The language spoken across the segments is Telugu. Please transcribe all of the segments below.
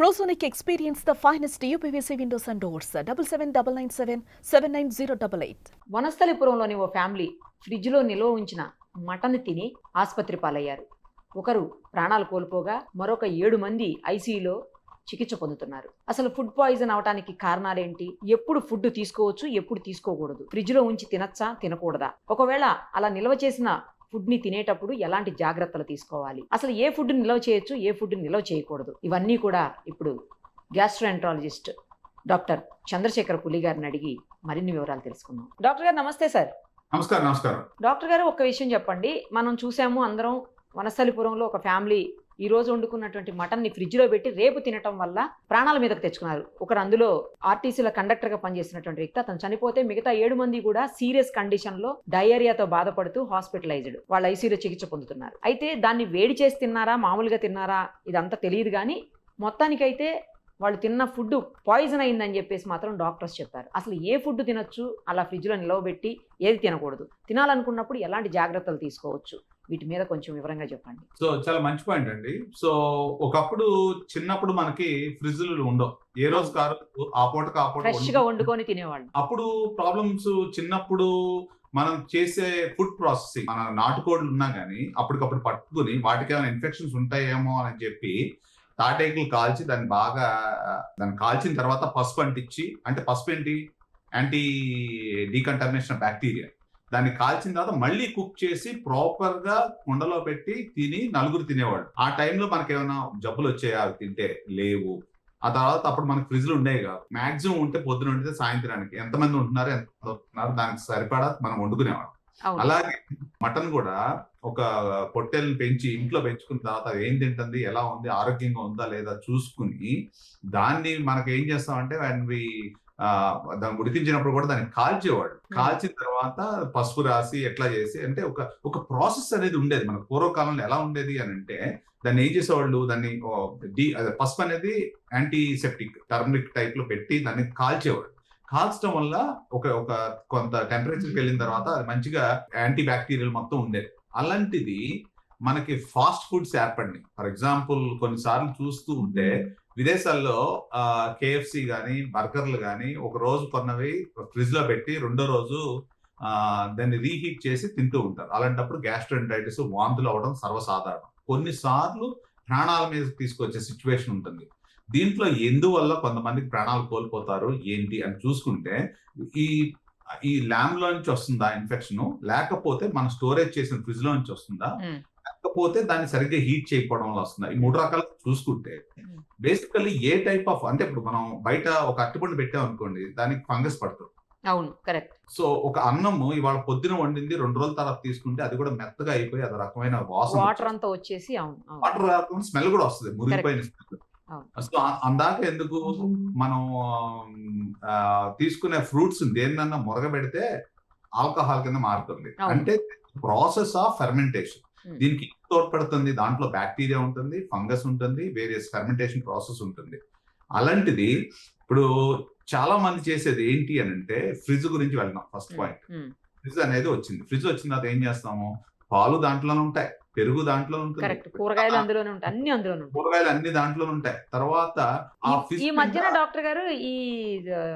Prosonic experience the finest UPVC windows and doors. Double seven double nine seven seven nine zero double eight వనస్థలిపురంలోని ఓ ఫ్యామిలీ ఫ్రిడ్జ్లో నిల్వ ఉంచిన మటన్ తిని ఆసుపత్రి పాలయ్యారు. ఒకరు ప్రాణాలు కోల్పోగా మరొక ఏడు మంది ఐసీయూలో చికిత్స పొందుతున్నారు. అసలు ఫుడ్ పాయిజన్ అవడానికి కారణాలేంటి? ఎప్పుడు ఫుడ్ తీసుకోవచ్చు ఎప్పుడు తీసుకోకూడదు. ఫ్రిడ్జ్లో ఉంచి తినచ్చా తినకూడదా? ఒకవేళ అలా నిల్వ చేసిన ఫుడ్ని తినేటప్పుడు ఎలాంటి జాగ్రత్తలు తీసుకోవాలి? అసలు ఏ ఫుడ్ నిల్వ చేయొచ్చు ఏ ఫుడ్ నిల్వ చేయకూడదు? ఇవన్నీ కూడా ఇప్పుడు గ్యాస్ట్రోఎంట్రాలజిస్ట్ డాక్టర్ చంద్రశేఖర్ పులి గారిని అడిగి మరిన్ని వివరాలు తెలుసుకుందాం. డాక్టర్ గారు నమస్తే సార్. నమస్కారం నమస్కారం. డాక్టర్ గారు ఒక విషయం చెప్పండి. మనం చూసాము అందరం వనస్థలిపురంలో ఒక ఫ్యామిలీ ఈ రోజు వండుకున్నటువంటి మటన్ని ఫ్రిడ్జ్లో పెట్టి రేపు తినటం వల్ల ప్రాణాల మీదకు తెచ్చుకున్నారు. ఒకరు అందులో ఆర్టీసీలో కండక్టర్గా పనిచేసినటువంటి వ్యక్తి అతను చనిపోతే మిగతా ఏడు మంది కూడా సీరియస్ కండిషన్లో డయేరియాతో బాధపడుతూ హాస్పిటలైజ్డ్ వాళ్ళ ఐసీలో చికిత్స పొందుతున్నారు. అయితే దాన్ని వేడి చేసి తిన్నారా మామూలుగా తిన్నారా ఇదంతా తెలియదు కానీ మొత్తానికైతే వాళ్ళు తిన్న ఫుడ్ పాయిజన్ అయిందని చెప్పేసి మాత్రం డాక్టర్స్ చెప్పారు. అసలు ఏ ఫుడ్ తినొచ్చు అలా ఫ్రిడ్జ్లో నిలవబెట్టి ఏది తినకూడదు. తినాలనుకున్నప్పుడు ఎలాంటి జాగ్రత్తలు తీసుకోవచ్చు? వీటి మీద కొంచెం వివరంగా చెప్పండి. సో చాలా మంచి పాయింట్ అండి. సో ఒకప్పుడు చిన్నప్పుడు మనకి ఫ్రిడ్జ్లు ఉండవు. ఏ రోజు కారు ఆ పూటకు ఆ పూట ఫ్రెష్గా. వండుకొని తినేవాళ్ళు. అప్పుడు ప్రాబ్లమ్స్ చిన్నప్పుడు మనం చేసే ఫుడ్ ప్రాసెసింగ్ మన నాటుకోళ్ళు ఉన్నా కానీ అప్పటికప్పుడు పట్టుకుని వాటికి ఏమైనా ఇన్ఫెక్షన్స్ ఉంటాయేమో అని చెప్పి తాటేకులు కాల్చి దాన్ని బాగా దాన్ని కాల్చిన తర్వాత పసుపు అంటించి అంటే పసుపు ఏంటి? యాంటీ డీకంటర్మినేషన్ బ్యాక్టీరియా దాన్ని కాల్చిన తర్వాత మళ్ళీ కుక్ చేసి ప్రాపర్గా కుండలో పెట్టి తిని నలుగురు తినేవాడు ఆ టైంలో మనకి ఏమైనా జబ్బులు వచ్చాయా? అవి తింటే లేవు. ఆ తర్వాత అప్పుడు మనకి ఫ్రిడ్జ్లు ఉండేవి కాదు మాక్సిమం ఉంటే పొద్దున ఉంటే సాయంత్రానికి. ఎంతమంది ఉంటున్నారు ఎంత ఉంటున్నారు దానికి సరిపడా మనం వండుకునేవాడు అలాగే మటన్ కూడా ఒక పొట్టెల్ని పెంచి ఇంట్లో పెంచుకున్న తర్వాత అది ఏం తింటుంది ఎలా ఉంది ఆరోగ్యంగా ఉందా లేదా చూసుకుని దాన్ని మనకి ఏం చేస్తామంటే ఆ, దాన్ని ఉడికించినప్పుడు కూడా దాన్ని కాల్చేవాడు. కాల్చిన తర్వాత పసుపు రాసి ఎట్లా చేసి అంటే ఒక ఒక ప్రాసెస్ అనేది ఉండేది. మన పూర్వకాలంలో ఎలా ఉండేది అని అంటే దాన్ని ఏం చేసేవాళ్ళు? దాన్ని డి పసుపు అనేది యాంటీసెప్టిక్ టర్మరిక్ టైప్లో పెట్టి దాన్ని కాల్చేవాడు. కాల్చడం వల్ల ఒక ఒక కొంత టెంపరేచర్కి వెళ్ళిన తర్వాత అది మంచిగా యాంటీ బ్యాక్టీరియల్ మొత్తం ఉండేది. అలాంటిది మనకి ఫాస్ట్ ఫుడ్స్ ఏర్పడినాయి. ఫర్ ఎగ్జాంపుల్ కొన్నిసార్లు చూస్తూ ఉంటే విదేశాల్లో కేఎఫ్సి కానీ బర్గర్లు కానీ ఒక రోజు కొన్నవి ఫ్రిడ్జ్లో పెట్టి రెండో రోజు దాన్ని రీహీట్ చేసి తింటూ ఉంటారు. అలాంటప్పుడు గ్యాస్ట్రోఎంటైటిస్ వాంతులు అవడం సర్వసాధారణం. కొన్నిసార్లు ప్రాణాల మీద తీసుకొచ్చే సిచ్యువేషన్ ఉంటుంది. దీంట్లో ఎందువల్ల కొంతమందికి ప్రాణాలు కోల్పోతారు ఏంటి అని చూసుకుంటే ఈ ఈ ల్యామ్లో నుంచి వస్తుందా ఇన్ఫెక్షన్? లేకపోతే మనం స్టోరేజ్ చేసిన ఫ్రిడ్జ్లో నుంచి వస్తుందా. లేకపోతే దాన్ని సరిగ్గా హీట్ చేయకపోవడం వల్ల వస్తుందా? ఈ మూడు రకాలు చూసుకుంటే. బేసికల్లీ ఏ టైప్ ఆఫ్ అంటే ఇప్పుడు మనం బయట ఒక అరటిపండు పెట్టాం అనుకోండి దానికి ఫంగస్ పడుతుంది అవును కరెక్ట్ సో ఒక అన్నము ఇవాళ పొద్దున వండింది రెండు రోజుల తర్వాత తీసుకుంటే అది కూడా మెత్తగా అయిపోయి అది రకమైన వాసన వాటర్ అంతా వచ్చేసి అవును వాటర్ రాకుండా స్మెల్ కూడా వస్తుంది మురిగిపోయిన స్మెల్. సో అందాక ఎందుకు మనం తీసుకునే ఫ్రూట్స్ దేన్నన్నా మురగబెడితే ఆల్కహాల్ కింద మారుతుంది. అంటే ప్రాసెస్ ఆఫ్ ఫెర్మెంటేషన్. దీనికి తోడ్పడుతుంది దాంట్లో బ్యాక్టీరియా ఉంటుంది ఫంగస్ ఉంటుంది వేరియస్ ఫెర్మెంటేషన్ ప్రాసెస్ ఉంటుంది. అలాంటిది ఇప్పుడు చాలా మంది చేసేది ఏంటి అని అంటే ఫ్రిడ్జ్ గురించి వెళ్ళినాం ఫస్ట్ పాయింట్. ఫ్రిడ్జ్ అనేది వచ్చింది. ఫ్రిడ్జ్ వచ్చిన తర్వాత ఏం చేస్తాము? పాలు దాంట్లోనే ఉంటాయి పెరుగు దాంట్లో ఉంటుంది. కూరగాయలు అందులోనే ఉంటాయి అన్ని అందులోనే ఉంటాయి. కూరగాయలు అన్ని దాంట్లోనే ఉంటాయి. తర్వాత ఈ- మధ్యన డాక్టర్ గారు ఈ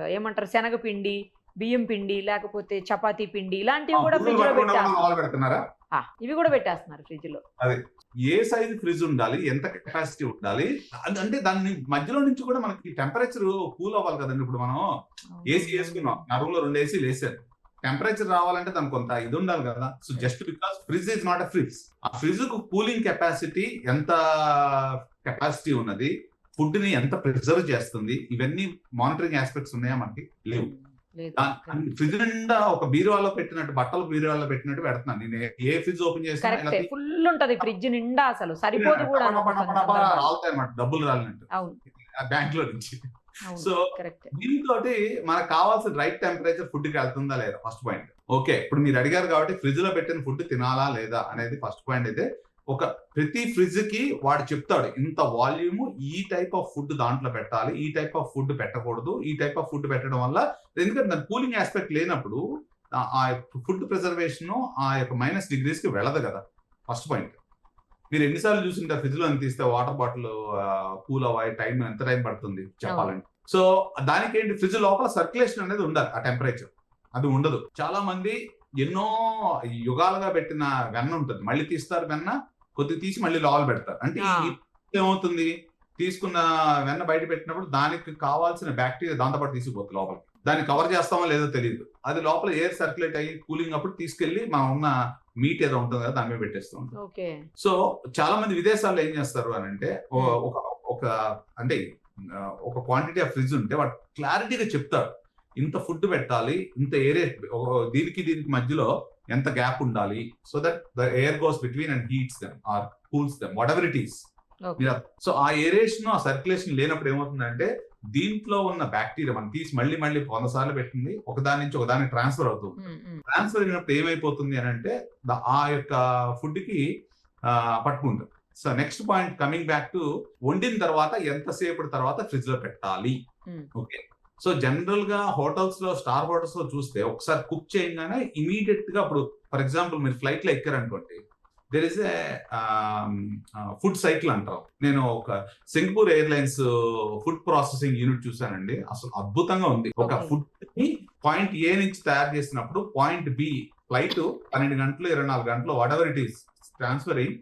ఏమంటారు శనగపిండి బియ్యం పిండి లేకపోతే చపాతీ పిండి ఇలాంటివి కూడా పెడుతున్నారా ఇవి కూడా పెట్టేస్తున్నారు ఫ్రిడ్జ్లో ఏ సైజ్ ఫ్రిడ్జ్ ఉండాలి ఎంత కెపాసిటీ ఉండాలి అంటే దాని మధ్యలో నుంచి కూడా మనకి టెంపరేచర్ కూల్ అవ్వాలి కదండి ఇప్పుడు మనం. ఏసీ వేసుకున్నాం నా రూమ్లో రెండు ఏసీ వేసాను టెంపరేచర్ రావాలంటే దానికి కొంత ఇది ఉండాలి కదా. So just because fridge is not a fridge uh ఫ్రిడ్జ్కు cooling capacity ఎంత కెపాసిటీ ఉన్నది ఫుడ్ని ఎంత ప్రిజర్వ్ చేస్తుంది ఇవన్నీ మానిటరింగ్ ఆస్పెక్ట్స్ ఉన్నాయా మనకి? లేవు. ఫ్రిడ్జ్ నిండా ఒక బీరువాలో పెట్టినట్టు బట్టలు బీరువాలో పెట్టినట్టు పెడుతున్నాను. నేను a- fridge open correct. Full ఉంటది ఫ్రిడ్జ్ నిండా అసలు. సరిపోదు కూడా రాలుతాయి అన్నమాట డబ్బులు రాలినట్టు. బ్యాంక్లో నుంచి. సో దీంతో మనకు కావాల్సిన రైట్ టెంపరేచర్ ఫుడ్కి వెళ్తుందా లేదా? First point. ఓకే ఇప్పుడు మీరు అడిగారు కాబట్టి ఫ్రిడ్జ్లో పెట్టిన ఫుడ్ తినాలా లేదా అనేది ఫస్ట్ పాయింట్ అయితే ఒక ప్రతి ఫ్రిడ్జ్కి వాడు చెప్తాడు ఇంత వాల్యూమ్ ఈ టైప్ ఆఫ్ ఫుడ్ దాంట్లో పెట్టాలి ఈ టైప్ ఆఫ్ ఫుడ్ పెట్టకూడదు ఈ టైప్ ఆఫ్ ఫుడ్ పెట్టడం వల్ల ఎందుకంటే దాని కూలింగ్ ఆస్పెక్ట్ లేనప్పుడు ఆ- ఫుడ్ ప్రిజర్వేషన్ ఆ యొక్క మైనస్ డిగ్రీస్కి వెళ్ళదు కదా ఫస్ట్ పాయింట్ మీరు ఎన్నిసార్లు చూసింటారు ఫ్రిడ్జ్లో తీస్తే వాటర్ బాటిల్ కూల్ అవ్వాలి టైం ఎంత టైం పడుతుంది చెప్పాలంటే. సో దానికి ఏంటి ఫ్రిడ్జ్ లోపల సర్క్యులేషన్ అనేది ఉండాలి ఆ టెంపరేచర్ అది ఉండదు. చాలా మంది ఎన్నో యుగాలుగా పెట్టిన వెన్న ఉంటుంది మళ్ళీ తీస్తారు వెన్న కొద్దిగా తీసి మళ్ళీ లోపల పెడతారు. అంటే ఏమవుతుంది? తీసుకున్న వెన్న బయట పెట్టినప్పుడు దానికి కావాల్సిన బ్యాక్టీరియా దాంతో పాటు తీసుకుపోతుంది లోపల దాన్ని కవర్ చేస్తామో లేదో తెలియదు. అది లోపల ఎయిర్ సర్క్యులేట్ అయ్యి కూలింగ్ అప్పుడు తీసుకెళ్ళి మనం ఉన్న మీట్ ఏదో ఉంటుంది కదా దాని మీద పెట్టేస్తూ ఉంటాం. సో చాలా మంది విదేశాల్లో ఏం చేస్తారు అని అంటే ఒక ఒక అంటే ఒక క్వాంటిటీ ఆఫ్ ఫ్రిడ్జ్ ఉంటే వాడు క్లారిటీగా చెప్తారు ఇంత ఫుడ్ పెట్టాలి ఇంత ఏరియా దీనికి దీనికి మధ్యలో ఎంత గ్యాప్ ఉండాలి? So that the air goes between and heats them or cools them whatever it is so uh aeration uh circulation లేనప్పుడు ఏమవుతుందంటే దీంట్లో ఉన్న బ్యాక్టీరియా మనం తీసి మళ్ళీ మళ్ళీ వంద సార్లు పెట్టింది ఒకదాని నుంచి ఒకదానికి ట్రాన్స్ఫర్ అవుతుంది. ట్రాన్స్ఫర్ అయినప్పుడు ఏమైపోతుంది అని అంటే ద- ఆ యొక్క ఫుడ్కి పట్టుకుంటుంది. So next point coming back to వండిన తర్వాత ఎంతసేపటి తర్వాత ఫ్రిడ్జ్లో పెట్టాలి. Hmm. ఓకే సో జనరల్గా హోటల్స్లో స్టార్ హోటల్స్లో చూస్తే ఒకసారి కుక్ చేయగానే ఇమీడియట్గా ఇప్పుడు ఫర్ ఎగ్జాంపుల్ మీరు ఫ్లైట్లో ఎక్కారనుకోండి there is a food cycle అంటాం నేను ఒక Singapore airlines food processing unit చూసానండి అసలు అద్భుతంగా ఉంది. ఒక. ఫుడ్ని పాయింట్ ఏ నుంచి తయారు చేసినప్పుడు పాయింట్ బి ఫ్లైట్ పన్నెండు గంటలు ఇరవై నాలుగు గంటలు whatever it is transfer అయ్యి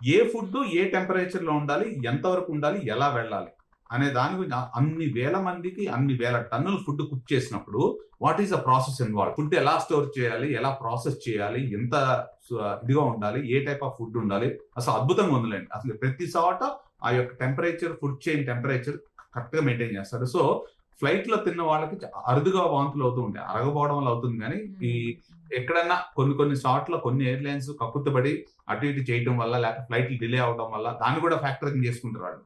ఏ ఫుడ్ ఏ టెంపరేచర్లో ఉండాలి ఎంత వరకు ఉండాలి ఎలా వెళ్ళాలి. అనే దాని గురించి అన్ని వేల మందికి అన్ని వేల టన్నుల ఫుడ్ కుక్ చేసినప్పుడు what is the process involve? Food ఎలా స్టోర్ చేయాలి? ఎలా ప్రాసెస్ చేయాలి? ఎంత ఇదిగా ఉండాలి? ఏ టైప్ ఆఫ్ ఫుడ్ ఉండాలి? అసలు అద్భుతంగా ఉందిలేండి. అసలు ప్రతి చోట ఆ యొక్క టెంపరేచర్ ఫుడ్ చైన్ టెంపరేచర్ కరెక్ట్గా మెయింటైన్ చేస్తారు. సో ఫ్లైట్లో తిన్న వాళ్ళకి అరుదుగా వాంతులు అవుతూ ఉంటాయి. అరగపోవడం వల్ల అవుతుంది కానీ ఈ ఎక్కడన్నా కొన్ని కొన్ని చోట్ల కొన్ని ఎయిర్లైన్స్ కక్కుర్తపడి అటు ఇటు చేయడం వల్ల లేకపోతే ఫ్లైట్లు డిలే అవడం వల్ల దాన్ని కూడా ఫ్యాక్టరింగ్ చేసుకుంటారు వాళ్ళు.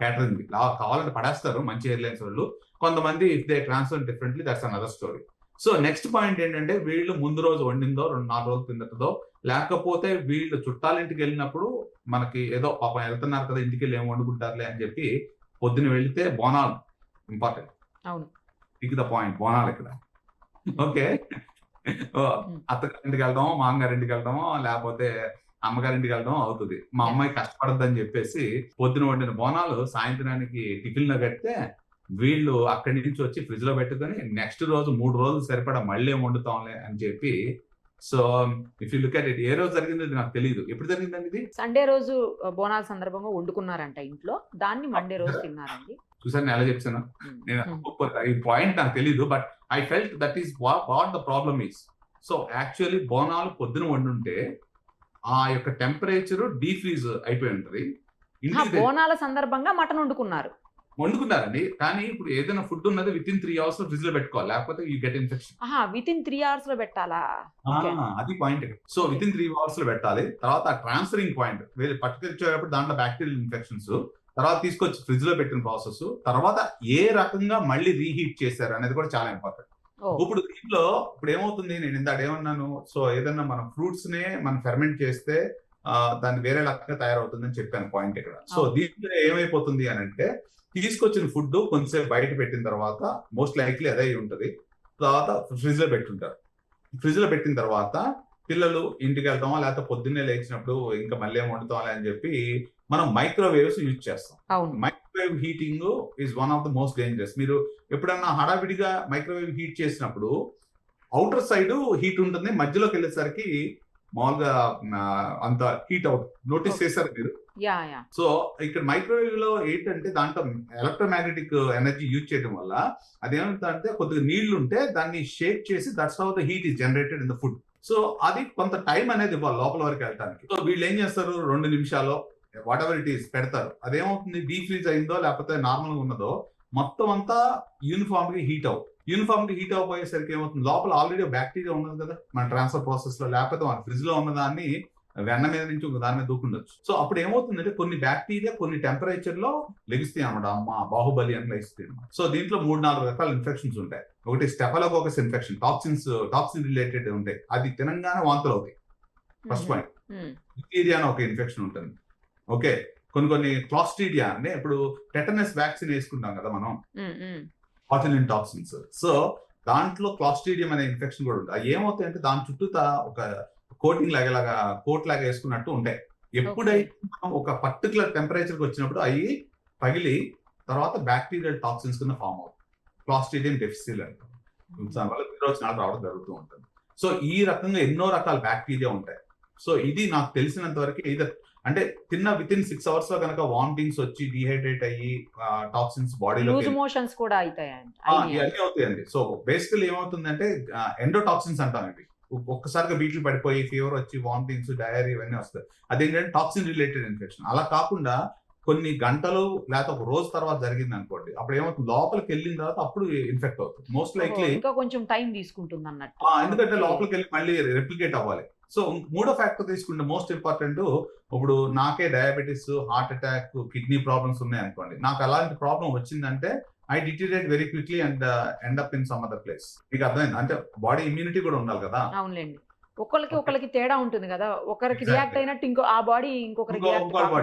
క్యాటరింగ్ కావాలంటే పడేస్తారు మంచి ఎయిర్లైన్స్ వాళ్ళు. కొంతమంది if they transfer differently that's another story so next point ఏంటంటే వీళ్ళు ముందు రోజు వండిందో రెండు నాలుగు రోజులు కిందటదో లేకపోతే వీళ్ళు చుట్టాలింటికి వెళ్ళినప్పుడు మనకి ఏదో పాపం వెళ్తున్నారు కదా ఇంటికి వెళ్ళి ఏం వండుకుంటారులే అని చెప్పి పొద్దున వెళితే బోనాలు ఇంపార్టెంట్ అవును. ఇక్ ద పాయింట్ బోనాలు ఇక్కడ. ఓకే అత్తగారింటికి వెళ్దామో మామగారింటికి వెళ్దామో లేకపోతే అమ్మగారింటికి వెళ్దామో అవుతుంది. మా అమ్మాయి కష్టపడద్దని చెప్పేసి పొద్దున వండిన బోనాలు సాయంత్రానికి టిఫిన్లో కడితే వీళ్ళు అక్కడి నుంచి వచ్చి ఫ్రిడ్జ్లో పెట్టుకొని నెక్స్ట్ రోజు మూడు రోజులు సరిపడా మళ్ళీ వండుతాంలే అని చెప్పి so if you look at it ఏ రోజు జరిగింది నాకు తెలియదు ఎప్పుడు జరిగిందండి ఇది? సండే రోజు బోనాల సందర్భంగా వండుకున్నారంట ఇంట్లో. దాన్ని మండే రోజు తిన్నారండి. చూసాను నేను ఎలా చెప్తాను నేను. ఈ పాయింట్ నాకు తెలియదు but I felt that is what the problem is. So actually Bonalu పొద్దున వండుంటే ఆ యొక్క టెంపరేచర్ డీఫ్రీజ్ అయిపోయి ఉంటది బోనాల సందర్భంగా మటన్ వండుకున్నారు. వండుకున్నారండి. కానీ ఇప్పుడు ఏదైనా ఫుడ్ ఉన్నది విత్ ఇన్ త్రీ అవర్స్లో ఫ్రిడ్జ్లో పెట్టుకోవాలి. లేకపోతే you get infection. Within three అవర్స్లో పెట్టాలా. అది point. So within three అవర్స్లో పెట్టాలి. తర్వాత ట్రాన్స్ఫరింగ్ పాయింట్. వేరే పట్టుకొచ్చేటప్పుడు దాంట్లో బ్యాక్టీరియల్ ఇన్ఫెక్షన్స్. తర్వాత తీసుకొచ్చి ఫ్రిడ్జ్లో పెట్టిన ప్రాసెస్ తర్వాత ఏ రకంగా మళ్ళీ రీహీట్ చేశారు అనేది కూడా చాలా ఇంపార్టెంట్. ఇప్పుడు దీంట్లో ఇప్పుడు ఏమవుతుంది? నేను ఇందాక ఏమన్నాను? సో ఏదన్నా మనం ఫ్రూట్స్ నే మనం ఫెర్మెంట్ చేస్తే దాన్ని వేరే రకంగా తయారవుతుందని చెప్పాను పాయింట్ ఇక్కడ. సో. దీంట్లో ఏమైపోతుంది అని అంటే తీసుకొచ్చిన ఫుడ్ కొంచెంసేపు బయట పెట్టిన తర్వాత మోస్ట్ లైక్లీ అదే ఉంటది. తర్వాత ఫ్రిడ్జ్లో పెట్టుంటారు. ఫ్రిడ్జ్లో పెట్టిన తర్వాత పిల్లలు ఇంటికి వెళ్తామా? లేకపోతే పొద్దున్నే లేచినప్పుడు ఇంకా మళ్ళీ ఏం వండుతామా? అని చెప్పి మనం మైక్రోవేవ్స్ యూజ్ చేస్తాం. అవును. Microwave heating is one of the most dangerous మీరు ఎప్పుడన్నా హడావిడిగా మైక్రోవేవ్ హీట్ చేసినప్పుడు అవుటర్ సైడ్ హీట్ ఉంటుంది మధ్యలోకి వెళ్ళేసరికి మామూలుగా అంత హీట్ అవుతుంది నోటీస్ చేశారు మీరు? సో ఇక్కడ మైక్రోవేవ్లో ఏంటంటే దాంట్లో ఎలక్ట్రోమాగ్నెటిక్ ఎనర్జీ యూజ్ చేయడం వల్ల అదేమంటే కొద్దిగా నీళ్ళు ఉంటే దాన్ని షేక్ చేసి that's how the heat is generated in the food so అది కొంత టైం అనేది ఇవ్వాలి లోపల వరకు వెళ్ళడానికి సో వీళ్ళు ఏం చేస్తారు? రెండు నిమిషాలు వాట్ ఎవర్ ఇట్ ఈస్ పెడతారు. అదేమవుతుంది? డీ ఫ్రీజ్ అయిందో లేకపోతే నార్మల్గా ఉన్నదో మొత్తం అంతా యూనిఫామ్గా హీట్ అవు. యూనిఫామ్గా హీట్ అవ్వబోయేసరికి ఏమవుతుంది? లోపల ఆల్రెడీ బ్యాక్టీరియా ఉన్నది కదా. మన ట్రాన్స్ఫర్ ప్రాసెస్లో లేకపోతే మన ఫ్రిడ్జ్లో ఉన్న దాన్ని వెన్న మీద నుంచి ఒక దాని మీద దూకుండొచ్చు. సో అప్పుడు ఏమవుతుందంటే కొన్ని బ్యాక్టీరియా కొన్ని టెంపరేచర్లో లెగిస్తాయి అనమాట అమ్మ బాహుబలి అని లెగిస్తాయి అనమాట సో దీంట్లో మూడు నాలుగు రకాల ఇన్ఫెక్షన్స్ ఉంటాయి. ఒకటి staphylococcus infection toxins toxin related ఉంటాయి. అది తినంగానే వాంతులు అవుతాయి ఫస్ట్ పాయింట్ బ్యాక్టీరియా అని ఒక ఇన్ఫెక్షన్ ఉంటుంది. ఓకే. కొన్ని కొన్ని క్లాస్ట్రీడియా అంటే ఇప్పుడు టెటనస్ వ్యాక్సిన్ వేసుకుంటాం కదా మనం. బాటిలిన్ టాక్సిన్స్ సో దాంట్లో క్లాస్ట్రీడియం అనే ఇన్ఫెక్షన్ కూడా ఉంటుంది అవి ఏమవుతాయి అంటే దాని చుట్టూ ఒక కోటింగ్ లాగా ఇలాగా కోట్ లాగా వేసుకున్నట్టు ఉంటాయి. ఎప్పుడైతే మనం ఒక పర్టికులర్ టెంపరేచర్కి వచ్చినప్పుడు అవి పగిలి తర్వాత బ్యాక్టీరియల్ టాక్సిన్స్ కింద ఫామ్ అవుతుంది క్లాస్ట్రీడియం డెఫిసిల్ అంటాం. దానివల్ల విరోచనాలు రావడం జరుగుతూ ఉంటుంది. సో ఈ రకంగా ఎన్నో రకాల బ్యాక్టీరియా ఉంటాయి. సో ఇది నాకు తెలిసినంత వరకు ఇది అంటే తిన్న విత్ ఇన్ సిక్స్ అవర్స్లో కనుక వామిటింగ్స్ వచ్చి డిహైడ్రేట్ అయ్యి టాక్సిన్స్ బాడీలో మోషన్స్ కూడా అవుతాయండి ఇవన్నీ అవుతాయండి. సో బేసికల్ ఏమవుతుందంటే ఎండోటాక్సిన్స్ అంటాం ఇవి. ఒక్కసారిగా బీట్లు పడిపోయి ఫీవర్ వచ్చి వామిటింగ్స్ డయరీ ఇవన్నీ వస్తాయి. అదేంటంటే టాక్సిన్ రిలేటెడ్ ఇన్ఫెక్షన్ అలా కాకుండా కొన్ని గంటలు లేకపోతే ఒక రోజు తర్వాత జరిగింది అనుకోండి అప్పుడు ఏమవుతుంది? లోపలికి వెళ్ళిన తర్వాత అప్పుడు ఇన్ఫెక్ట్ అవుతుంది మోస్ట్ లైక్లీ ఇంకా కొంచెం టైం తీసుకుంటుంది అన్నట్టు. ఎందుకంటే. లోపలికి వెళ్ళి మళ్ళీ రెప్లికేట్ అవ్వాలి. సో మూడో ఫ్యాక్టర్ తీసుకుంటే మోస్ట్ ఇంపార్టెంట్ ఇప్పుడు నాకే diabetes heart attack kidney problems ఉన్నాయి అనుకోండి. నాకు అలాంటి ప్రాబ్లం వచ్చిందంటే I deteriorate very quickly and end up in some other place మీకు అర్థమైంది? అంటే బాడీ ఇమ్యూనిటీ కూడా ఉండాలి కదా? ఒకరికి ఒకరికి తేడా ఉంటుంది కదా. ఒకరికి. రియాక్ట్ అయినట్టు ఇంకో ఆ బాడీ ఇంకొకరికి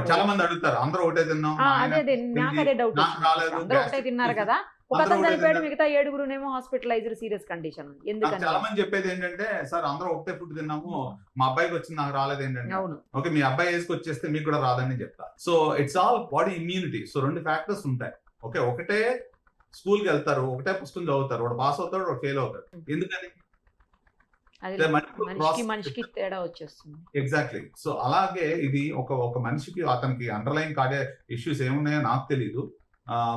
చాలా. మంది అడుగుతారు అందరూ ఒకటే తిన్నాం అదే అదే నాకు అదే డౌట్ అందరూ ఒకటే తిన్నారు. కదా. ఒక అందరూ అతను ఒకటే చనిపోయాడు. మిగతా ఏడుగురునేమో హాస్పిటలైజ్డ్ సీరియస్ కండిషన్ నాకు ఎందుకని? చాలా మంది చెప్పేది ఏంటంటే సార్ అందరూ ఒకటే ఫుడ్ తిన్నాము మా అబ్బాయికి వచ్చింది నాకు రాలేదు ఏంటంటే. అవును. ఓకే మీ అబ్బాయి ఏజ్కి వచ్చేస్తే మీకు కూడా రాదని చెప్తా. So it's all body immunity so రెండు ఫ్యాక్టర్స్ ఉంటాయి. ఓకే ఒకటే స్కూల్కి వెళ్తారు ఒకటే పుస్తకం చదువుతారు వాడు పాస్ అవుతాడు వాడు ఫెయిల్ అవుతాడు. ఎందుకని? అది మనిషికి. మనిషికి తేడా వచ్చేస్తుంది. ఎగ్జాక్ట్లీ సో అలాగే ఇది ఒక ఒక మనిషికి అతనికి అండర్లైన్ కార్డే ఇష్యూస్ ఏమున్నాయో నాకు తెలియదు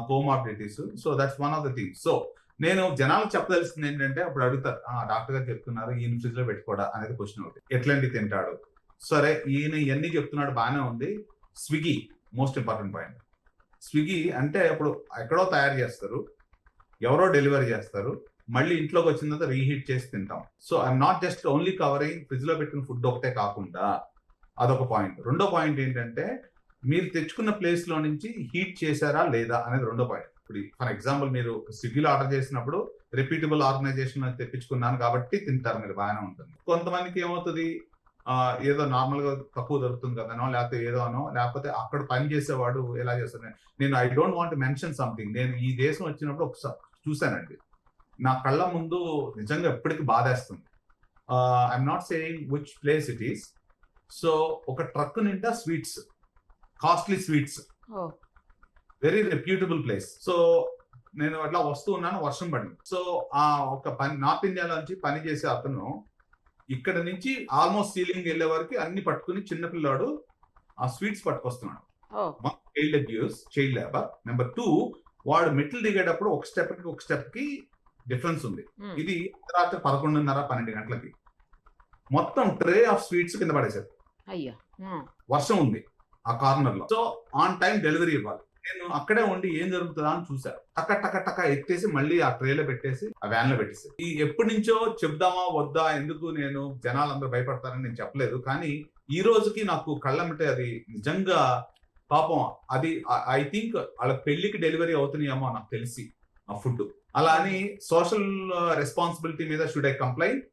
comorbidities so. That's one of the things so నేను జనాలకు చెప్పదలిసింది ఏంటంటే అప్పుడు అడుగుతారు "ఆ, డాక్టర్ గారు చెప్తున్నారు ఈయన ఫ్రిడ్జ్లో పెట్టుకోడా? అనేది క్వశ్చన్ ఒకటి. ఎట్లాంటి తింటాడు? సరే ఈయన ఇవన్నీ చెప్తున్నాడు బాగానే ఉంది. Swiggy most important point Swiggy అంటే ఇప్పుడు ఎక్కడో తయారు చేస్తారు. ఎవరో డెలివరీ చేస్తారు. మళ్ళీ ఇంట్లోకి వచ్చిన తర్వాత రీహీట్ చేసి తింటాం. So I'm not just only covering ఫ్రిడ్జ్లో పెట్టిన ఫుడ్ ఒకటే కాకుండా అదొక పాయింట్ రెండో పాయింట్ ఏంటంటే మీరు తెచ్చుకున్న ప్లేస్లో నుంచి హీట్ చేశారా లేదా అనేది రెండో పాయింట్ ఇప్పుడు ఫర్ ఎగ్జాంపుల్ మీరు స్విగ్గీలో ఆర్డర్ చేసినప్పుడు రిపీటబుల్ ఆర్గనైజేషన్ తెప్పించుకున్నాను కాబట్టి తింటారు మీరు బాగానే ఉంటుంది. కొంతమందికి ఏమవుతుంది? ఏదో నార్మల్గా తక్కువ దొరుకుతుంది కదనో లేకపోతే ఏదో అనో లేకపోతే అక్కడ పని చేసేవాడు ఎలా చేస్తాను నేను I don't want mention something నేను ఈ దేశం వచ్చినప్పుడు ఒకసారి చూశానండి. నా కళ్ళ ముందు నిజంగా ఎప్పటికీ బాధేస్తుంది. I'm not saying which place it is so ఒక ట్రక్ నిండా sweets costly sweets very reputable place so నేను అట్లా వస్తూ ఉన్నాను వర్షం పడింది. సో ఆ ఒక పని నార్త్ ఇండియాలో నుంచి పని చేసే అతను ఇక్కడ నుంచి ఆల్మోస్ట్ సీలింగ్ వెళ్ళే వరకు అన్ని పట్టుకుని చిన్నపిల్లాడు ఆ sweets పట్టుకొస్తున్నాడు. Child abuse child labour number two వాడు మెట్లు దిగేటప్పుడు ఒక స్టెప్కి ఒక స్టెప్కి డిఫరెన్స్ ఉంది. ఇది రాత్రి పదకొండున్నర పన్నెండు గంటలకి. మొత్తం ట్రే ఆఫ్ స్వీట్స్ కింద పడేశారు. ఉమ్. వర్షం ఉంది ఆ కార్నర్లో సో ఆన్ టైం డెలివరీ ఇవ్వాలి. నేను అక్కడే ఉండి ఏం జరుగుతుందా అని చూసా టక టక టక ఎత్తేసి మళ్ళీ ఆ ట్రేలో పెట్టేసి ఆ వ్యాన్లో పెట్టేసి. ఈ ఎప్పటి నుంచో చెప్దామా వద్దా ఎందుకు నేను జనాలందరూ భయపడతారని నేను చెప్పలేదు. కానీ ఈ రోజుకి నాకు కళ్ళమిటే అది నిజంగా పాపం. అది ఐ థింక్ వాళ్ళ పెళ్ళికి డెలివరీ అవుతున్నాయేమో నాకు తెలిసి ఆ ఫుడ్ అలా అని సోషల్ రెస్పాన్సిబిలిటీ uh, మీద should I complaint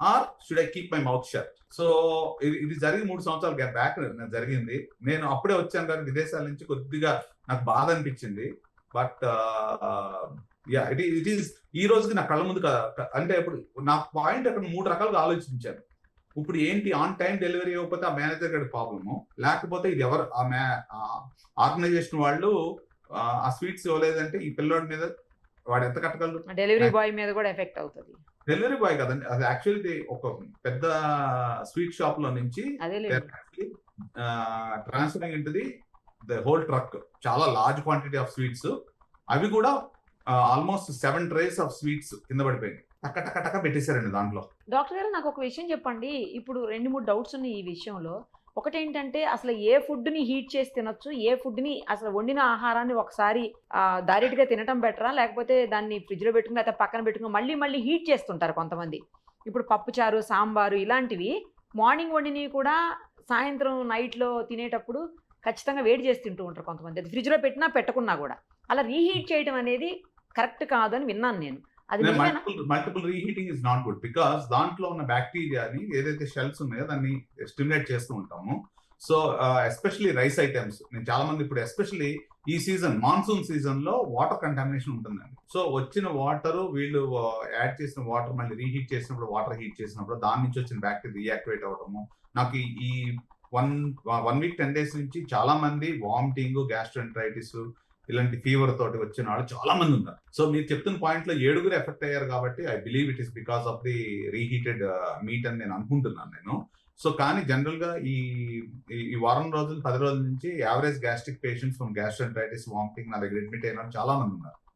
or should I keep my mouth shut so ఇది ఇది జరిగి మూడు సంవత్సరాలు బ్యాక్ జరిగింది. నేను అప్పుడే వచ్చాను కానీ విదేశాల నుంచి కొద్దిగా నాకు బాధ అనిపించింది. But yeah it it is ఈ రోజుకి నా కళ్ళ ముందు అంటే ఇప్పుడు నా పాయింట్ అక్కడ మూడు రకాలుగా ఆలోచించాను. ఇప్పుడు ఏంటి? ఆన్ టైం డెలివరీ అవ్వకపోతే ఆ మేనేజర్ గడి ప్రాబ్లము లేకపోతే ఇది ఎవరు? ఆ మే ఆర్గనైజేషన్ వాళ్ళు ఆ, ఆ స్వీట్స్ ఇవ్వలేదంటే ఈ పిల్లోడి మీద వాడు ఎంత కట్టగలరు డెలివరీ బాయ్ మీద కూడా ఎఫెక్ట్ అవుతుంది. డెలివరీ బాయ్ కదండి. అది యాక్చువల్లీ ఒక పెద్ద స్వీట్ షాప్లో నుంచి ట్రాన్స్ఫరింగ్ ఇంటిది ద హోల్ ట్రక్. చాలా లార్జ్ క్వాంటిటీ ఆఫ్ స్వీట్స్. అవి కూడా almost seven trays of sweets కింద పడిపోయింది. టక్క టక్క పెట్టేశారండి దాంట్లో. డాక్టర్ గారు నాకు ఒక విషయం చెప్పండి. ఇప్పుడు రెండు మూడు డౌట్స్ ఉన్నాయి ఈ విషయంలో. ఒకటేంటంటే అసలు ఏ ఫుడ్ని హీట్ చేసి తినొచ్చు ఏ ఫుడ్ని అసలు వండిన ఆహారాన్ని ఒకసారి డైరెక్ట్గా తినటం బెటరా? లేకపోతే దాన్ని ఫ్రిడ్జ్లో పెట్టుకుని లేకపోతే పక్కన పెట్టుకుని మళ్ళీ మళ్ళీ హీట్ చేస్తుంటారు కొంతమంది. ఇప్పుడు పప్పుచారు సాంబారు ఇలాంటివి మార్నింగ్ వండినవి కూడా సాయంత్రం నైట్లో తినేటప్పుడు ఖచ్చితంగా వేడి చేసి తింటూ ఉంటారు కొంతమంది. అది ఫ్రిడ్జ్లో పెట్టినా పెట్టకున్నా కూడా. అలా రీహీట్ చేయడం అనేది కరెక్ట్ కాదు అని విన్నాను నేను. Multiple multiple reheating is not good because దాంట్లో ఉన్న బ్యాక్టీరియాని ఏదైతే షెల్స్ ఉన్నాయో దాన్ని స్టిమ్యులేట్ చేస్తూ ఉంటాము. సో ఎస్పెషలీ రైస్ ఐటమ్స్ నేను చాలా మంది ఇప్పుడు ఎస్పెషల్లీ ఈ సీజన్ మాన్సూన్ సీజన్లో వాటర్ కంటామినేషన్ ఉంటుందండి. సో వచ్చిన వాటర్ వీళ్ళు యాడ్ చేసిన వాటర్ మళ్ళీ రీహీట్ చేసినప్పుడు వాటర్ హీట్ చేసినప్పుడు దాని నుంచి వచ్చిన బ్యాక్టీరియా రియాక్టివేట్ అవడము నాకు ఈ- ఈ one one week ten days నుంచి చాలా మంది వామిటింగ్ గ్యాస్ట్రెంట్రైటిస్ ఇలాంటి ఫీవర్ తోటి వచ్చిన వాళ్ళు చాలా మంది ఉన్నారు. సో మీరు చెప్తున్న పాయింట్లో ఏడుగురు ఎఫెక్ట్ అయ్యారు కాబట్టి I believe it is because of the reheated meat అని నేను అనుకుంటున్నాను నేను. సో కానీ జనరల్గా ఈ ఈ- వారం రోజులు పది రోజుల నుంచి average gastric patients from gastroenteritis vomiting నా దగ్గర అడ్మిట్ అయిన చాలా మంది ఉన్నారు.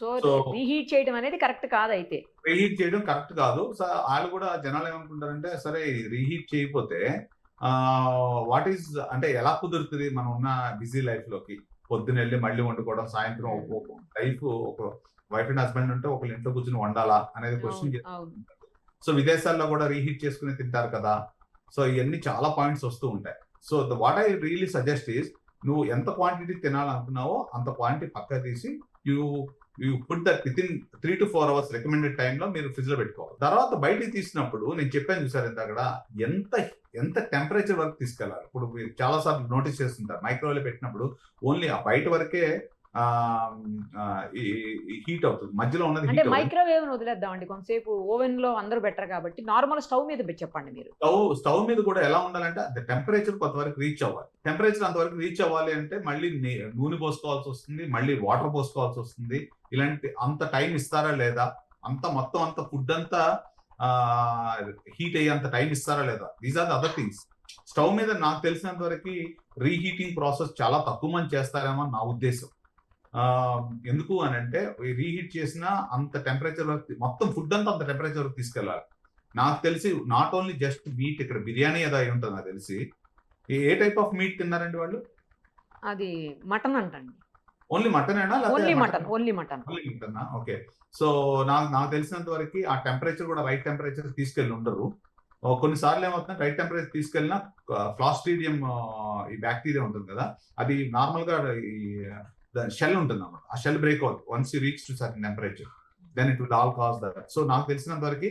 సో So- రీహీట్ చేయడం అనేది కరెక్ట్ కాదైతే రీహీట్ చేయడం కరెక్ట్ కాదు. సో వాళ్ళు కూడా జనాలు ఏమనుకుంటారంటే సరే రీహీట్ చేయకపోతే వాట్ ఈస్ అంటే ఎలా కుదురుతుంది? మనం ఉన్న బిజీ లైఫ్లోకి. పొద్దున వెళ్ళి మళ్ళీ వండుకోవడం సాయంత్రం లైఫ్ ఒక వైఫ్ అండ్ హస్బెండ్ ఉంటే ఒకళ్ళ ఇంట్లో కూర్చొని వండాలా అనేది క్వశ్చన్ సో విదేశాల్లో కూడా రీహీట్ చేసుకుని తింటారు కదా. సో ఇవన్నీ చాలా పాయింట్స్ వస్తూ ఉంటాయి. So the what I really suggest is నువ్వు ఎంత క్వాంటిటీ తినాలనుకున్నావో అంత క్వాంటిటీ పక్క తీసి you you put that within three to four hours recommended టైంలో మీరు ఫ్రిడ్జ్లో పెట్టుకోవాలి. తర్వాత బయటికి తీసినప్పుడు నేను చెప్పాను చూసారు ఇంత అక్కడ ఎంత ఎంత టెంపరేచర్ వరకు తీసుకెళ్ళాలి ఇప్పుడు మీరు చాలా సార్లు నోటీస్ చేస్తుంటారు. మైక్రోవేవ్ పెట్టినప్పుడు ఓన్లీ ఆ బయట వరకే హీట్ అవుతుంది. మధ్యలో ఉన్నది అంటే మైక్రోవేవ్ వదిలేద్దామండి. కొంతసేపు ఓవెన్లో అందరూ బెటర్ కాబట్టి నార్మల్ స్టవ్ మీద చెప్పండి మీరు. స్టవ్ స్టవ్ మీద కూడా ఎలా ఉండాలంటే అది టెంపరేచర్ కొంతవరకు రీచ్ అవ్వాలి. టెంపరేచర్ అంతవరకు రీచ్ అవ్వాలి అంటే మళ్ళీ నూనె పోసుకోవాల్సి వస్తుంది మళ్ళీ వాటర్ పోసుకోవాల్సి వస్తుంది. ఇలాంటి అంత టైం ఇస్తారా లేదా? అంత మొత్తం అంత ఫుడ్ అంతా హీట్ అయ్యేంత టైం ఇస్తారా లేదా? These are the other things stove మీద నాకు తెలిసినంత వరకు రీహీటింగ్ ప్రాసెస్ చాలా తక్కువ మంది చేస్తారేమో నా ఉద్దేశం. ఎందుకు అని అంటే రీహీట్ చేసిన అంత టెంపరేచర్ వరకు మొత్తం ఫుడ్ అంతా అంత టెంపరేచర్ వరకు తీసుకెళ్ళాలి. నాకు తెలిసి నాట్ ఓన్లీ జస్ట్ మీట్ ఇక్కడ బిర్యానీ ఏదో అయి ఉంటుంది నాకు తెలిసి. A- a type of meat తిన్నారండి వాళ్ళు? అది మటన్ అంటండి. Only mutton only mutton? Only mutton. Mutton okay. So నాకు నాకు తెలిసినంత వరకు ఆ టెంపరేచర్ కూడా రైట్ టెంపరేచర్ తీసుకెళ్ళి ఉండరు. కొన్నిసార్లు ఏమవుతుంది రైట్ టెంపరేచర్ తీసుకెళ్ళినా ఫ్లాస్ట్రీడియం ఈ బ్యాక్టీరియా ఉంటుంది కదా అది నార్మల్గా ఈ షెల్ ఉంటుంది అన్నమాట ఆ షెల్ బ్రేక్ అవుతుంది once you reach to certain temperature then it will all cause that. So నాకు తెలిసినంత వరకు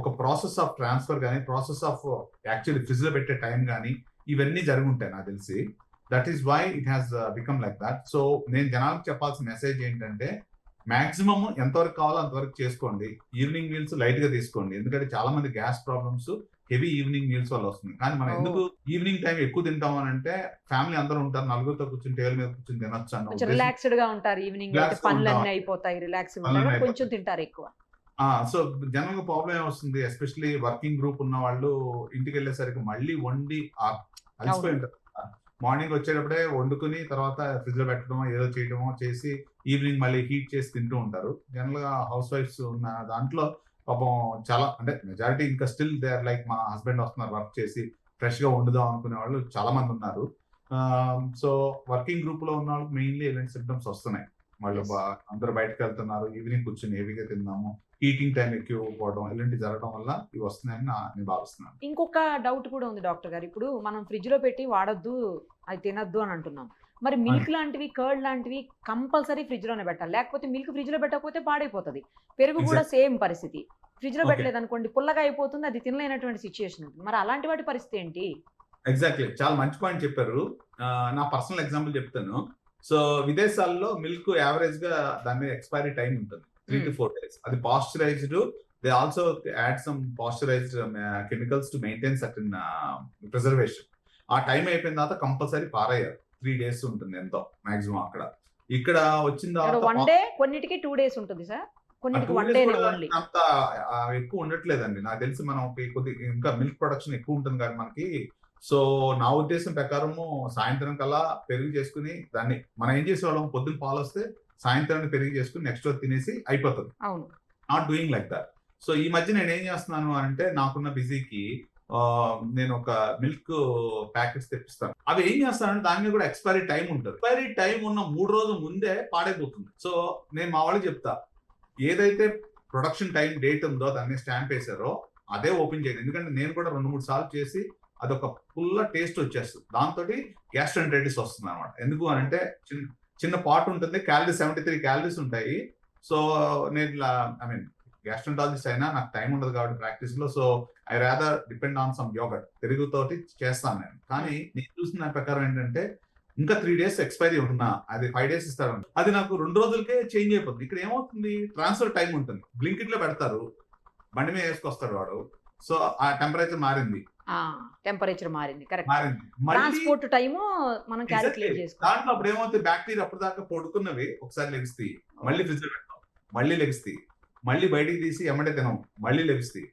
ఒక ప్రాసెస్ ఆఫ్ ట్రాన్స్ఫర్ కానీ ప్రాసెస్ ఆఫ్ యాక్చువల్లీ ఫ్రిడ్జ్లో పెట్టే టైం కానీ ఇవన్నీ జరిగి ఉంటాయి నాకు తెలిసి. That is why it has become like that so నేను జనాలకు చెప్పాల్సిన మెసేజ్ ఏంటంటే మాక్సిమం ఎంతవరకు కావాలో అంతవరకు చేసుకోండి ఈవినింగ్ మీల్స్ లైట్గా తీసుకోండి ఎందుకంటే చాలా మంది gas problems heavy evening meals వల్ల వస్తుంది కానీ మనం. ఎందుకు ఈవినింగ్ టైం ఎక్కువ తింటాం అని అంటే ఫ్యామిలీ అందరూ ఉంటారు నలుగురితో కూర్చొని టేబుల్ మీద కూర్చొని తినొచ్చు అన్న. రిలాక్స్డ్గా ఉంటారు ఈవినింగ్ పనులన్నీ. అయిపోతాయి రిలాక్స్ కొంచెం. తింటారు ఎక్కువ సో జనరల్గా ప్రాబ్లం ఏమొస్తుంది ఎస్పెషల్లీ వర్కింగ్ గ్రూప్ ఉన్న వాళ్ళు ఇంటికి వెళ్ళేసరికి మళ్ళీ వండి అలసిపోయి ఉంటారు మార్నింగ్ వచ్చేటప్పుడే వండుకుని తర్వాత ఫ్రిడ్జ్లో పెట్టడమో ఏదో చేయడమో చేసి ఈవినింగ్ మళ్ళీ హీట్ చేసి తింటూ ఉంటారు. జనరల్గా హౌస్ వైఫ్స్ ఉన్న దాంట్లో పాపం చాలా అంటే మెజారిటీ ఇంకా స్టిల్ దే ఆర్ లైక్ మా హస్బెండ్ వస్తున్నారు వర్క్ చేసి ఫ్రెష్గా వండుదాం అనుకునే వాళ్ళు చాలా మంది ఉన్నారు సో వర్కింగ్ గ్రూప్లో ఉన్న వాళ్ళకి మెయిన్లీ ఇలాంటి సిమ్టమ్స్ వస్తున్నాయి. వాళ్ళు అందరూ బయటకు వెళ్తున్నారు ఈవినింగ్ కూర్చొని హెవీగా తిందాము హీటింగ్ టైం ఎక్కువ పోవడం ఇలాంటి జరగడం వల్ల ఇవి వస్తున్నాయని నేను భావిస్తున్నాను. ఇంకొక డౌట్ కూడా ఉంది డాక్టర్ గారు. ఇప్పుడు మనం ఫ్రిడ్జ్లో పెట్టి వాడొద్దు అది తినొద్దు అని అంటున్నాం. మరి మిల్క్ లాంటివి కర్డ్ లాంటివి కంపల్సరీ ఫ్రిడ్జ్లోనే పెట్టాలి. లేకపోతే మిల్క్ ఫ్రిడ్జ్లో పెట్టకపోతే పాడైపోతుంది. పెరుగు కూడా సేమ్ పరిస్థితి. ఫ్రిడ్జ్లో. పెట్టలేదు అనుకోండి పుల్లగా అయిపోతుంది అది తినలేనటువంటి సిచ్యుయేషన్ ఉంటుంది మరి అలాంటి వాటి పరిస్థితి ఏంటి? ఎగ్జాక్ట్లీ చాలా మంచి పాయింట్ చెప్పారు. నా పర్సనల్ ఎగ్జాంపుల్ చెప్తాను. సో విదేశాల్లో మిల్క్ యావరేజ్గా దాని మీద ఎక్స్పైరీ టైం ఉంటుంది. Three to. ఫోర్ డేస్ అది pasteurised they also add some pasteurised chemicals to maintain certain preservation ఆ టైం అయిపోయిన తర్వాత కంపల్సరీ పారేయాలి. త్రీ డేస్ ఉంటుంది ఎంతో మాక్సిమం అక్కడ. ఇక్కడ వచ్చిన వన్ తర్వాత డే కొన్నిటికి టూ డేస్ ఉంటుంది సార్. కొన్నిటికి వన్ డే ఓన్లీ అంత ఎక్కువ ఉండట్లేదండి. నాకు తెలిసి మనం కొద్ది ఇంకా మిల్క్ ప్రొడక్షన్ ఎక్కువ ఉంటుంది కానీ మనకి. సో నా ఉద్దేశం ప్రకారము సాయంత్రం కల్లా పెరుగు చేసుకుని దాన్ని మనం ఏం చేసేవాళ్ళం? పొద్దున్న పాలు వస్తే సాయంత్రం పెరుగు చేసుకుని నెక్స్ట్ రోజు తినేసి అయిపోతుంది. Not doing like that so ఈ మధ్య నేను ఏం చేస్తున్నాను అంటే నాకున్న బిజీకి నేను ఒక మిల్క్ ప్యాకెట్స్ తెప్పిస్తాను. అవి ఏం చేస్తానంటే దాని మీద కూడా ఎక్స్పైరీ టైం ఉంటుంది. ఎక్స్పైరీ టైం ఉన్న మూడు రోజుల ముందే పాడైపోతుంది. సో నేను మా వాళ్ళకి చెప్తా ఏదైతే ప్రొడక్షన్ టైం డేట్ ఉందో దాన్ని స్టాంప్ వేసారో అదే ఓపెన్ చేయండి. ఎందుకంటే నేను కూడా రెండు మూడు సార్లు చేసి అదొక ఫుల్ టేస్ట్ వచ్చేస్తుంది. దాంతో గ్యాస్ట్రెంటైటిస్ వస్తుంది అనమాట ఎందుకు అని అంటే చిన్న చిన్న పాట్ ఉంటుంది క్యాలరీస్ సెవెంటీ త్రీ క్యాలరీస్ ఉంటాయి. సో నేను ఇట్లా ఐ మీన్ గ్యాస్ట్రంటాలజిస్ట్ అయినా నాకు టైం ఉండదు కాబట్టి ప్రాక్టీస్లో so I rather depend on some yoghurt పెరుగుతోటి చేస్తాను నేను. కానీ నేను చూసిన ప్రకారం ఏంటంటే ఇంకా త్రీ డేస్ ఎక్స్పైరీ ఉంటున్నా. అది ఫైవ్ డేస్ ఇస్తారు అది నాకు రెండు రోజులకే చేంజ్ అయిపోతుంది. ఇక్కడ ఏమవుతుంది? ట్రాన్స్ఫర్ టైం ఉంటుంది. బ్లింకిట్లో పెడతారు. బండి మీద వేసుకొస్తాడు వాడు. సో ఆ టెంపరేచర్ మారింది. టెంపరేచర్ మారింది కరెక్ట్ ట్రాన్స్పోర్ట్ టైము మనం క్యాలిక్యులేట్. చేసుకోవాలి. దాంట్లో అప్పుడు ఏమవుతుంది? బ్యాక్టీరియా అప్పటిదాకా పడుకున్నవి ఒకసారి లెగిస్తాయి. మళ్ళీ ఫ్రిడ్జ్ పెడతాం మళ్ళీ లెగిస్తాయి. మళ్ళీ బయటికి తీసి ఎమ్మటే తినం మళ్ళీ లెగిస్తాయి.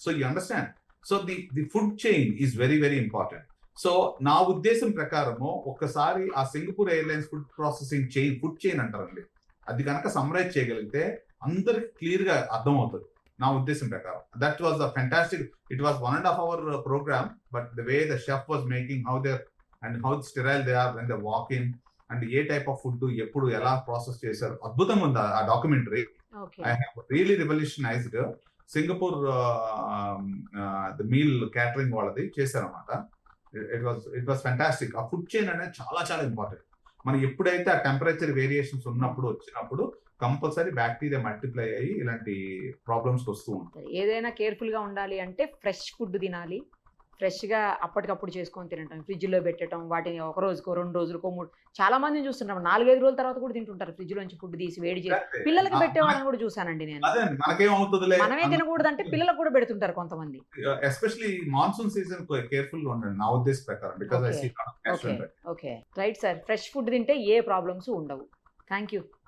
So you understand so the the food chain is very very important so నా ఉద్దేశం ప్రకారము ఒక్కసారి ఆ Singapore airlines food processing chain food chain అంటారండి. అది కనుక సమ్మరైజ్ చేయగలిగితే అందరికి క్లియర్గా అర్థం అవుతుంది నా ఉద్దేశం ప్రకారం. That was the fantastic it was one and half hour programme but the way the chef was making how there and how sterile they are when the walk in and a type of food ఎప్పుడు ఎలా ప్రాసెస్ చేశారు. అద్భుతంగా ఉంది ఆ documentary I have really revolutionised Singapore the meal catering వాళ్ళది చేశారన్నమాట. It was it was fantastic ఆ ఫుడ్ చైన్ అనేది చాలా చాలా ఇంపార్టెంట్ మనం ఎప్పుడైతే ఆ టెంపరేచర్ వేరియేషన్స్ ఉన్నప్పుడు వచ్చినప్పుడు కంపల్సరీ బ్యాక్టీరియా మల్టిప్లై అయ్యి ఇలాంటి ప్రాబ్లమ్స్ వస్తూ ఉంటాయి. ఏదైనా కేర్ఫుల్గా ఉండాలి అంటే ఫ్రెష్ ఫుడ్ తినాలి. ఫ్రెష్గా అప్పటికప్పుడు చేసుకొని తినటం ఫ్రిడ్జ్లో పెట్టడం వాటిని ఒక రోజుకో రెండు రోజులకో మూడు చాలా మందిని చూస్తుంటాం. నాలుగైదు రోజుల తర్వాత కూడా తింటుంటారు. ఫ్రిడ్జ్ లోంచి ఫుడ్ తీసి వేడి చేసి పిల్లలకి పెట్టే వాళ్ళని కూడా చూసానండి నేను. మనమే తినకూడదు అంటే పిల్లలకు కూడా పెడుతుంటారు కొంతమంది. మాన్సూన్ సీజన్ కేర్ఫుల్గా ఉండండి నా ఉద్దేశం ప్రకారం okay. Okay. Right sir fresh food తింటే ఏ ప్రాబ్లమ్స్ ఉండవు. Thank you